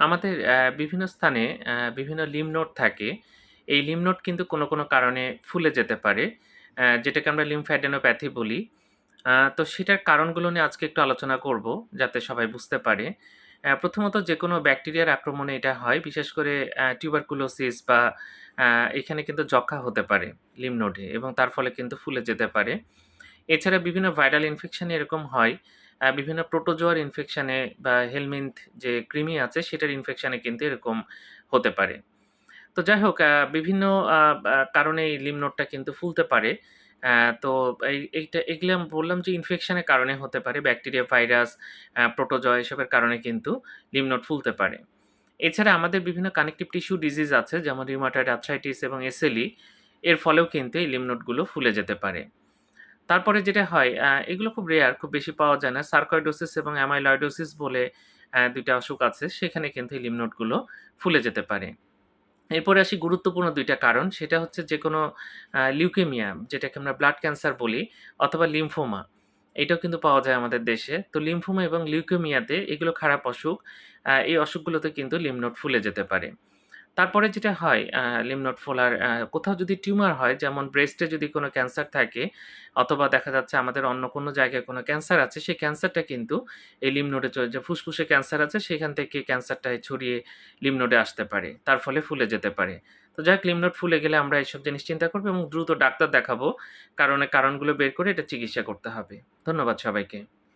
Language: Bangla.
আমাদের বিভিন্ন স্থানে বিভিন্ন লিম্ফ নোড থাকে। এই লিম্ফ নোড কিন্তু কোনো, কোনো কারণে ফুলে যেতে পারে। যেটাকে আমরা লিম্ফ্যাডেনোপ্যাথি বলি। তো সেটার কারণগুলো নিয়ে আজকে একটু আলোচনা করব, যাতে সবাই বুঝতে পারে। প্রথমত যে কোনো ব্যাকটেরিয়ার আক্রমণে এটা হয়। বিশেষ করে টিউবারকুলোসিস বা এখানে কিন্তু যক্ষ্মা হতে পারে লিম্ফ নোডে এবং তার ফলে কিন্তু ফুলে যেতে পারে। এছাড়া বিভিন্ন ভাইরাল ইনফেকশনে এরকম হয়। বিভিন্ন প্রোটোজোয়ার ইনফেকশানে বা হেলমিন্থ যে কৃমি আছে সেটার ইনফেকশানে কিন্তু এরকম হতে পারে। তো যাই হোক বিভিন্ন কারণে এই লিম্ফ নোডটা কিন্তু ফুলতে পারে। তো এই এইটা এগুলো বললাম যে ইনফেকশনের কারণে হতে পারে। ব্যাকটেরিয়া, ভাইরাস, প্রোটোজোয়া এসবের কারণে কিন্তু লিম্ফ নোড ফুলতে পারে। এছাড়া আমাদের বিভিন্ন কানেকটিভ টিস্যু ডিজিজ আছে যেমন রিউমাটয়েড আর্থ্রাইটিস এবং এসএলই এর ফলেও কিন্তু এই লিম্ফ নোডগুলো ফুলে যেতে পারে। তারপরে যেটা হয় এগুলো খুব রেয়ার, খুব বেশি পাওয়া যায় না। সার্কয়েডোসিস এবং অ্যামাইলয়েডোসিস বলে দুইটা অসুখ আছে। সেখানে কিন্তু এই লিম্ফ নোডগুলো ফুলে যেতে পারে। এরপরে আসি গুরুত্বপূর্ণ দুইটা কারণ। সেটা হচ্ছে যে কোনো লিউকেমিয়া যেটাকে আমরা ব্লাড ক্যান্সার বলি অথবা লিম্ফোমা। এটাও কিন্তু পাওয়া যায় আমাদের দেশে। তো লিম্ফোমা এবং লিউকেমিয়াতে এগুলো খারাপ অসুখ। এই অসুখগুলোতে কিন্তু লিম্ফ নোড ফুলে যেতে পারে। তারপরে যেটা হয় লিম্ফ ফোলার কোথাও যদি টিউমার হয় যেমন ব্রেস্টে যদি কোনো ক্যান্সার থাকে অথবা দেখা যাচ্ছে আমাদের অন্য কোনো জায়গায় কোনো ক্যান্সার আছে, সেই ক্যান্সারটা কিন্তু এই লিম্ফ নোডে চলে যে ফুসফুসে ক্যান্সার আছে সেখান থেকে ক্যান্সারটা ছড়িয়ে লিম্ফ নোডে আসতে পারে। তার ফলে ফুলে যেতে পারে। তো হোক লিম্ফ ফুলে গেলে আমরা এইসব জিনিস চিন্তা করব এবং দ্রুত ডাক্তার দেখাবো। কারণ কারণগুলো বের করে এটা চিকিৎসা করতে হবে। ধন্যবাদ সবাইকে।